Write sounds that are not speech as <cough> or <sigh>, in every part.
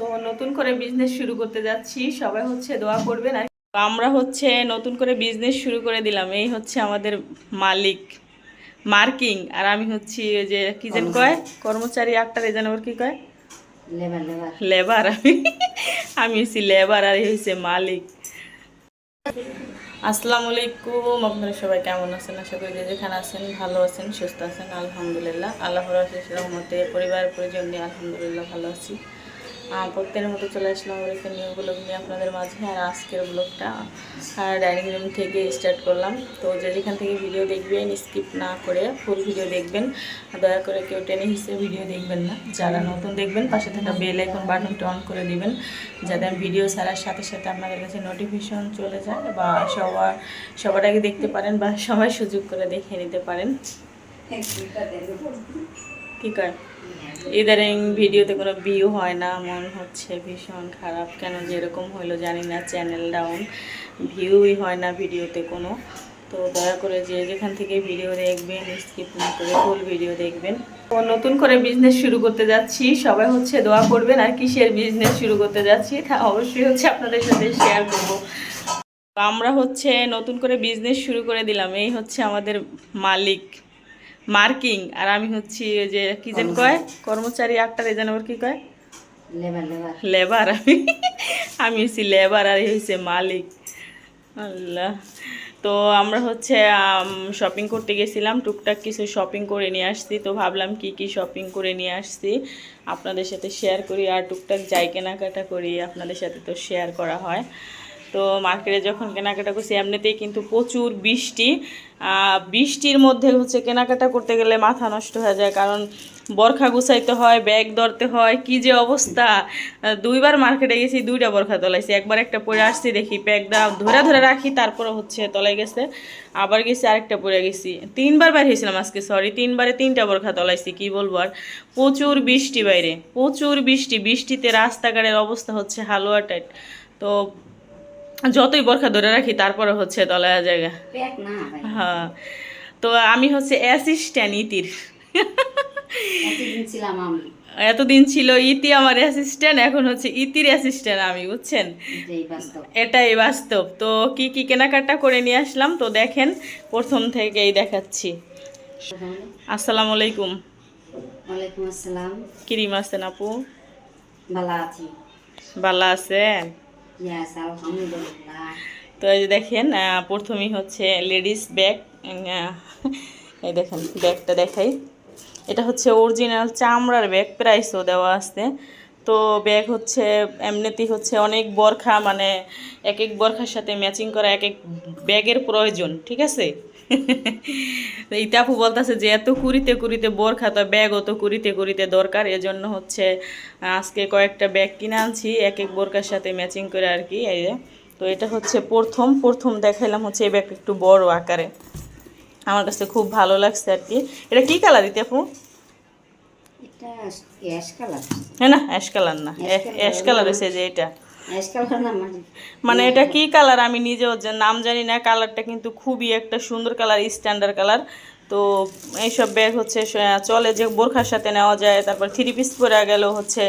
তো নতুন করে বিজনেস শুরু করতে যাচ্ছি। সবাই হচ্ছে দোয়া করবেন। আর আমরা হচ্ছে নতুন করে বিজনেস শুরু করে দিলাম। এই হচ্ছে আমাদের মালিক। মার্কিং। আর আমি হচ্ছি ওই যে কি যেন কয়? কর্মচারী আক্তার এই যেন ওর কি কয়? লেবার আমি আমি হচ্ছি লেবার আর হচ্ছে মালিক। আসসালামু আলাইকুম আপনারা সবাই কেমন আছেন? আশা করি যে যেখানে আছেন ভালো আছেন সুস্থ আছেন। আলহামদুলিল্লাহ। আল্লাহর অশেষ রহমতে পরিবার পরিজন নিয়ে আলহামদুলিল্লাহ ভালো আছি। প্রত্যেকের মতো চলে আসলাম আমার একটা নিউ ব্লগ নিয়ে আপনাদের মাঝে আর আজকের ব্লগটা ডাইনিং রুম থেকে স্টার্ট করলাম। তো যে যেখান থেকে ভিডিও দেখবেন স্কিপ না করে ফুল ভিডিও দেখবেন। দয়া করে কেউ টেনে হিসেবে ভিডিও দেখবেন না। যারা নতুন দেখবেন পাশে থাকা বেল আইকন বাটনটা অন করে দিবেন। যাতে ভিডিও ছাড়ার সাথে সাথে আপনাদের কাছে নোটিফিকেশন চলে যায় বা সবার সবার আগে দেখতে পারেন বা সবাই সুযোগ করে দেখে নিতে পারেন। কি কয়? ইদারিং ভিডিওতে কোনো ভিউ হয় না, মন হচ্ছে ভীষণ খারাপ। কেন যে এরকম হইল জানি না চ্যানেল ডাউন ভিউই হয় না ভিডিওতে কোনো। তো দয়া করে যে যেখান থেকে ভিডিও দেখবেন স্কিপ করে ফুল ভিডিও দেখবেন। নতুন করে বিজনেস শুরু করতে যাচ্ছি, সবাই হচ্ছে দোয়া করবেন, আর কিসের বিজনেস শুরু করতে যাচ্ছি, তা অবশ্যই হচ্ছে আপনাদের সাথে শেয়ার করব। আমরা হচ্ছে নতুন করে বিজনেস শুরু করে দিলাম, এই হচ্ছে আমাদের মালিক। মার্কিং আর আমি হচ্ছি যে কি যেন কয়? কর্মচারী আক্তার এই যেন ওর কি কয়? লেবার আমি আমি হচ্ছি লেবার আর হচ্ছে মালিক। আল্লাহ। তো আমরা হচ্ছে শপিং করতে গেছিলাম টুকটাক কিছু শপিং করে নিয়ে আসছি তো ভাবলাম কি কি শপিং করে নিয়ে আসছি। আপনাদের সাথে শেয়ার করি আর টুকটাক যাই কেনাকাটা করি আপনাদের সাথে তো শেয়ার করা হয়। তো মার্কেটে যখন কেনাকাটা করছি, এমনিতেই কিন্তু প্রচুর বৃষ্টি। বৃষ্টির মধ্যে হচ্ছে কেনাকাটা করতে গেলে মাথা নষ্ট হয়ে যায়, কারণ বরখা গুছাইতে হয়, ব্যাগ ধরতে হয়, কি যে অবস্থা। দুইবার মার্কেটে গেছি, দুইটা বরখা তলাইছি। একবার একটা পরে আসছি, দেখি ব্যাগটা ধরে ধরে রাখি তারপরে হচ্ছে তলায় গেছে। আবার গেছি, আরেকটা পরে গেছি। তিনবার বাইর হয়েছিলাম আজকে সরি তিনবারে তিনটা বরখা তলাইছি, কি বলব আর। প্রচুর বৃষ্টি বাইরে, প্রচুর বৃষ্টি। বৃষ্টিতে রাস্তাঘাটের অবস্থা হচ্ছে হালুয়া টাইট। তো যতই বরখা ধরে রাখি তারপরে হচ্ছে তলায় জায়গা। হ্যাঁ। তো আমি হচ্ছে অ্যাসিস্ট্যান্ট ইতির। এতদিন ছিল ইতি আমার অ্যাসিস্ট্যান্ট এখন হচ্ছে ইতির অ্যাসিস্ট্যান্ট আমি বুঝছেন? এটাই বাস্তব। তো কি কি কেনাকাটা করে নিয়ে আসলাম? তো দেখেন প্রথম থেকেই দেখাচ্ছি। আসসালামু আলাইকুম। ওয়ালাইকুম আসসালাম। কিরিম আছেন আপু? ভালো আছি। ভালো আছেন? তো এই যে দেখেন প্রথমেই হচ্ছে লেডিস ব্যাগ <laughs> এই দেখেন, ব্যাগটা দেখাই। এটা হচ্ছে অরিজিনাল চামড়ার ব্যাগ, প্রাইসও দেওয়া আসতে তো ব্যাগ হচ্ছে, এমনিতেই হচ্ছে অনেক বরখা মানে এক এক বরখার সাথে ম্যাচিং করা এক এক ব্যাগের প্রয়োজন, ঠিক আছে? <laughs> তো ইতাপু বলতেছে যে এত কুড়িতে কুড়িতে বোরখা তো ব্যাগও তো কুড়িতে কুড়িতে দরকার এজন্য হচ্ছে আজকে কয়েকটা ব্যাগ কিনে আনছি এক এক বোরকার সাথে ম্যাচিং করে আর কি এই। তো এটা হচ্ছে প্রথম প্রথম দেখাইলাম হচ্ছে এই ব্যাগটা একটু বড় আকারে। আমার কাছে খুব ভালো লাগছে আর কি। এটা কি কালার দিতে আপু? এটা অ্যাশ কালার। হ্যাঁ না অ্যাশ কালার না অ্যাশ কালার হয়েছে যে এটা। মানে? মানে এটা কি কালার আমি নিজেও নাম জানি না কালারটা কিন্তু খুবই একটা সুন্দর কালার স্ট্যান্ডার্ড কালার তো এইসব ব্যাগ হচ্ছে চলে যে বোরখার সাথে নেওয়া যায় তারপর থ্রি পিস পরে গেলেও হচ্ছে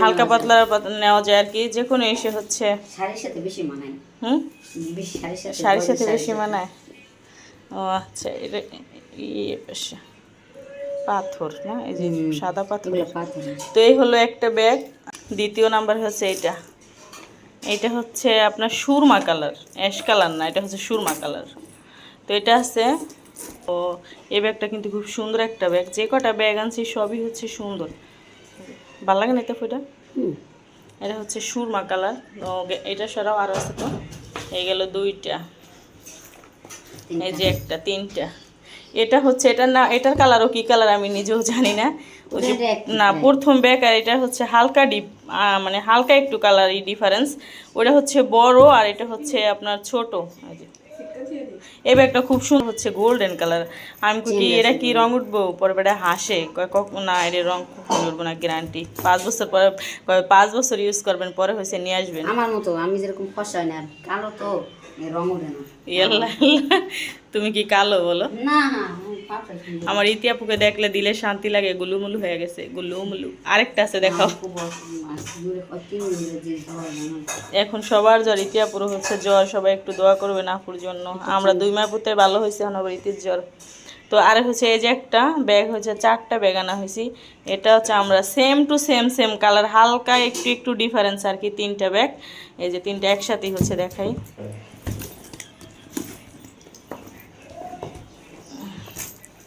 হালকা পাতলা নেওয়া যায়। আর কি যে কোনো এসে হচ্ছে। শাড়ির সাথে বেশি মানায়। হুম? শাড়ির সাথে বেশি মানায়। ও আচ্ছা এটা ইয়ে পাথর না? এই যে সাদা পাথর। তো এই হলো একটা ব্যাগ দ্বিতীয় নাম্বার হচ্ছে এটা। এটা হচ্ছে আপনার সুরমা কালার অ্যাশ কালার না এটা হচ্ছে সুরমা কালার। তো এটা আছে তো এই ব্যাগটা কিন্তু খুব সুন্দর একটা ব্যাগ যে কটা ব্যাগ আনছি সবই হচ্ছে সুন্দর। ভালো লাগে না এটা ফুটা এটা হচ্ছে সুরমা কালার এটা সরাও আরও আছে তো এই গেল দুইটা। এই যে একটা তিনটা। এটা হচ্ছে এটা না এটার কালারও কি কালার আমি নিজেও জানি না। ওই যে না প্রথম ব্যাগ আর এটা হচ্ছে হালকা ডিপ মানে হালকা একটু কালারই ডিফারেন্স ওটা হচ্ছে বড় আর এটা হচ্ছে আপনার ছোট। এই। ব্যাগটা খুব সুন্দর হচ্ছে গোল্ডেন কালার আমি কি এরা কি রং উঠবো? পরে বেটা হাসে। না এর রং কখন উঠবো না গ্যারান্টি পাঁচ বছর পরে পাঁচ বছর ইউজ করবেন পরে হয়েছে নিয়ে আসবেন। আমার মতো আমি যেরকম ফসাই না কালো তো রং উঠে না। তুমি কি কালো বলো? না আমার ইতিয়াপুকে দেখলে দিলে শান্তি লাগে গুলুমুলু হয়ে গেছে গুলুমুলু। আরেকটা আছে দেখাও। আমার না। এখন সবার জ্বর ইতিয়াপুরও হচ্ছে জ্বর সবাই একটু দোয়া করবে আপুর জন্য। আমরা দুই মাস পুতে ভালো হয়েছে এখন আবার ইতির জ্বর। তো আর হচ্ছে এই যে একটা ব্যাগ হচ্ছে চারটা ব্যাগ আনা হয়েছি। এটা হচ্ছে আমরা same to same same colour হালকা একটু একটু ডিফারেন্স আর কি তিনটা ব্যাগ। এই যে তিনটা একসাথেই হচ্ছে দেখাই।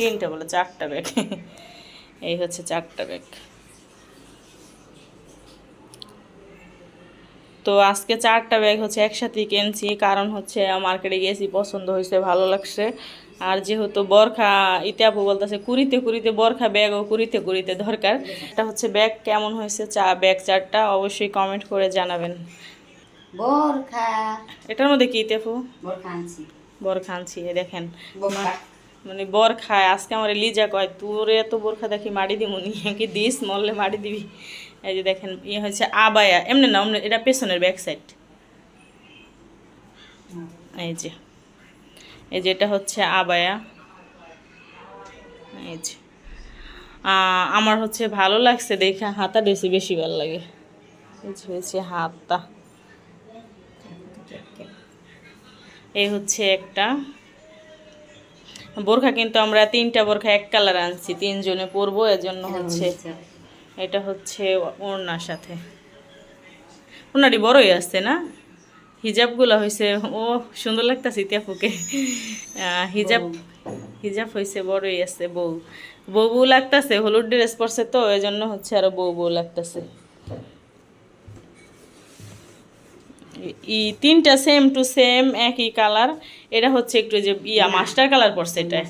তিনটা বলে চারটা ব্যাগ এই হচ্ছে চারটা ব্যাগ তো আজকে চারটা ব্যাগ হচ্ছে একসাথেই কিনছি কারণ হচ্ছে মার্কেটে গিয়েছি পছন্দ হয়েছে ভালো লাগছে। আর যেহেতু বরখা ইতিহাপু বলতেছে কুড়িতে কুড়িতে বরখা ব্যাগ ও কুড়িতে কুড়িতে দরকার। এটা হচ্ছে ব্যাগ কেমন হয়েছে? চা ব্যাগ চারটা অবশ্যই কমেন্ট করে জানাবেন। বরখা। এটার মধ্যে কি ইতিহাপু বরখা আনছি। বরখা আনছি দেখেন। মানে বর খায়। আজকে আমার লিজা কয়, তোরে এত বোরখা দেখি মাটি দিব <laughs> কি দিস? মরলে মাটি দিবি। এই যে দেখেন ইয়ে হচ্ছে আবায়া। এমনি না, অমনি এটা পেছনের ব্যাক সাইড এই যে। এই যে এটা হচ্ছে আবায়া। এই যে। আমার হচ্ছে ভালো লাগছে দেখে, হাতা বেশি বেশি ভালো লাগে। হাতটা এই হচ্ছে একটা বোরখা কিন্তু আমরা তিনটা বোরখা এক কালার আনছি তিনজনে পরবো এজন্য হচ্ছে এটা হচ্ছে ওড়নার সাথে। ওনারই বড়ই আসছে না? হিজাবগুলো হয়েছে ও সুন্দর লাগতেছে ইতিয়াপুকে আহ, হিজাব হিজাব হয়েছে বড়ই আছে বউ। বউ বউ লাগতেছে হলুদ ড্রেস পরছে তো এই জন্য হচ্ছে আরও বউ বউ লাগতেছে। ই তিনটা সেম টু সেম একই কালার এটা হচ্ছে একটু যে ইয়া মাস্টার কালার পড়ছে এটা।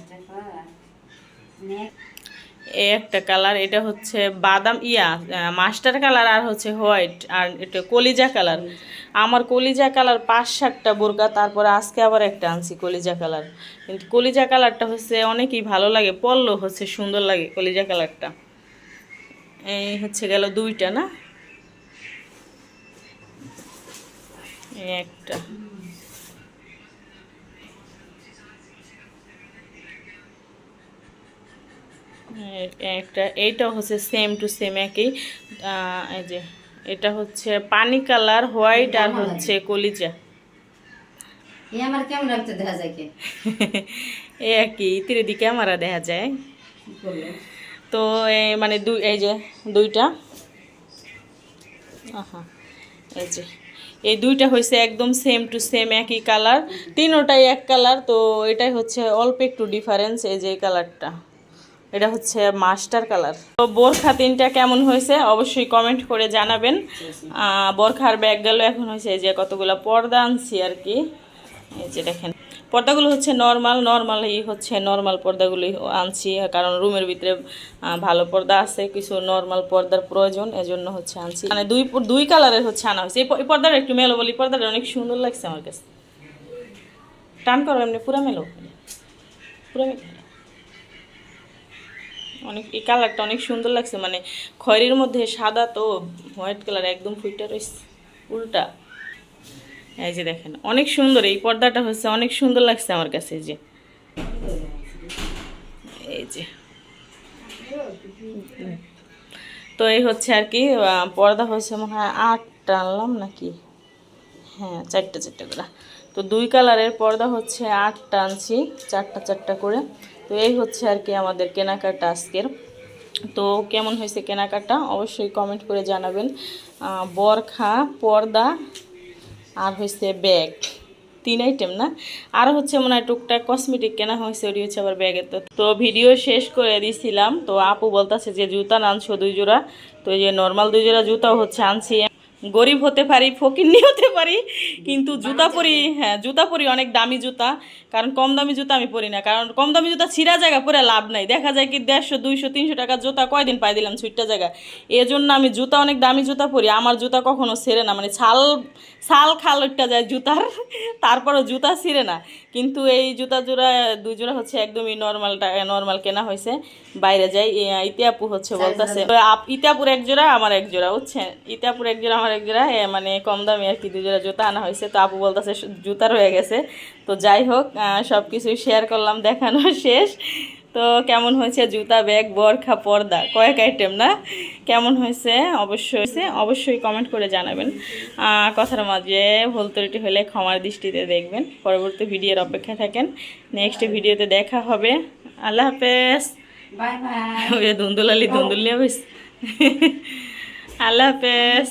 একটা কালার এটা হচ্ছে বাদাম ইয়া মাস্টার কালার আর হচ্ছে হোয়াইট আর এটা কলিজা কালার আমার কলিজা কালার পাঁচ সাতটা বোরকা তারপরে আজকে আবার একটা আনছি কলিজা কালার কিন্তু কলিজা কালারটা হচ্ছে অনেকই ভালো লাগে পড়ল হচ্ছে সুন্দর লাগে কলিজা কালারটা এই হচ্ছে গেল দুইটা না এই একটা। এ- একটা এইটাও হচ্ছে সেম টু সেম একই। এই যে এটা হচ্ছে পানি কালার হোয়াইট আর হচ্ছে কলিজা। আমার দেখা যায় কে? <laughs> একই দিকে দেখা যায়। তো মানে দুই এই যে দুইটা। আহা এই যে। এই দুইটা হয়েছে একদম সেম টু সেম একই কালার তিনোটাই এক কালার তো এটাই হচ্ছে অল্প একটু ডিফারেন্স এই যে কালারটা এটা হচ্ছে মাস্টার কালার তো বোরখা তিনটা কেমন হয়েছে অবশ্যই কমেন্ট করে জানাবেন। বোরখার ব্যাগ গেল, এখন হয়েছে এই যে কতগুলো পর্দা আনছি আর কি। এই যে দেখেন, পর্দাগুলো হচ্ছে নর্মাল নর্মাল এই হচ্ছে নর্মাল পর্দাগুলি আনছি, কারণ রুমের ভিতরে ভালো পর্দা আছে, কিছু নর্মাল পর্দার প্রয়োজন, এজন্য হচ্ছে আনছি। মানে দুই দুই কালারের হচ্ছে আনা হয়েছে। এই পর্দাটা একটু মেলো বলি, পর্দাটা অনেক সুন্দর লাগছে আমার কাছে। টান করো এমনি, পুরা মেলো। পুরা মেলো। অনেক, এই কালারটা অনেক সুন্দর লাগছে মানে খয়েরির মধ্যে সাদা তো হোয়াইট কালার একদম ফুইটা রয়েছে উল্টা। এই যে দেখেন, অনেক সুন্দর, এই পর্দাটা হচ্ছে অনেক সুন্দর লাগছে আমার কাছে যে। এই যে। তো এই হচ্ছে আর কি পর্দা হচ্ছে মনে হয় আটটা আনলাম নাকি? হ্যাঁ চারটা চারটা করে। তো দুই কালারের পর্দা হচ্ছে আটটা আনছি, চারটা চারটা করে। তো এই হচ্ছে আর কি আমাদের কেনাকাটা আজকের। তো কেমন হয়েছে কেনাকাটা? অবশ্যই কমেন্ট করে জানাবেন। বরখা, পর্দা আর হয়েছে ব্যাগ। তিন আইটেম না? আর হচ্ছে মনে হয় টুকটাক কসমেটিক কেনা হয়েছে, ওটি হচ্ছে আবার ব্যাগের তো। তো ভিডিও শেষ করে দিছিলাম, তো আপু বলতেছে যে জুতা আনছো দুই জোড়া, তো এই যে নর্মাল দুই জোড়া জুতাও হচ্ছে আনছি। গরিব হতে পারি ফকিন্নি হতে পারি কিন্তু জুতা পরি হ্যাঁ জুতা পরি অনেক দামি জুতা কারণ কম দামি জুতা আমি পরি না কারণ কম দামি জুতা ছিঁড়া জায়গা পরে লাভ নাই। দেখা যায় কি দেড়শো দুইশো তিনশো টাকার জুতা কয়দিন পাই দিলাম ছুটটা জায়গা। এজন্য আমি জুতা অনেক দামি জুতা পরি আমার জুতা কখনো ছেড়ে না মানে ছাল ছাল খাল ওইটা যায় জুতার তারপরও জুতা ছিঁড়ে না। কিন্তু এই জুতা জোড়া দুই জোড়া হচ্ছে একদমই নর্মালটা নর্মাল কেনা হয়েছে বাইরে যাই ইতিয়াপু হচ্ছে বলতেছে। ইতিয়াপুর এক জোড়া আমার এক জোড়া বুঝছেন? ইতিয়াপুর এক জোড়া আমার এক মানে কম দামি আর কি দুই জোড়া জুতা আনা হয়েছে। তো আপু বলতেছে জুতা রয়ে গেছে। তো যাই হোক সব কিছুই শেয়ার করলাম <laughs> দেখানো শেষ। তো কেমন হয়েছে জুতা ব্যাগ বরখা পর্দা? কয়েক আইটেম না? কেমন হয়েছে? অবশ্যই অবশ্যই কমেন্ট করে জানাবেন। কথার মাঝে ভুল ত্রুটি হলে ক্ষমার দৃষ্টিতে দেখবেন। পরবর্তী ভিডিওর অপেক্ষা থাকেন। নেক্সট ভিডিওতে দেখা হবে। আল্লাহ হাফেজ। বাই বাই ধুন্দুলালি ধুন্দুলিয়া আল্লাহ হাফেজ।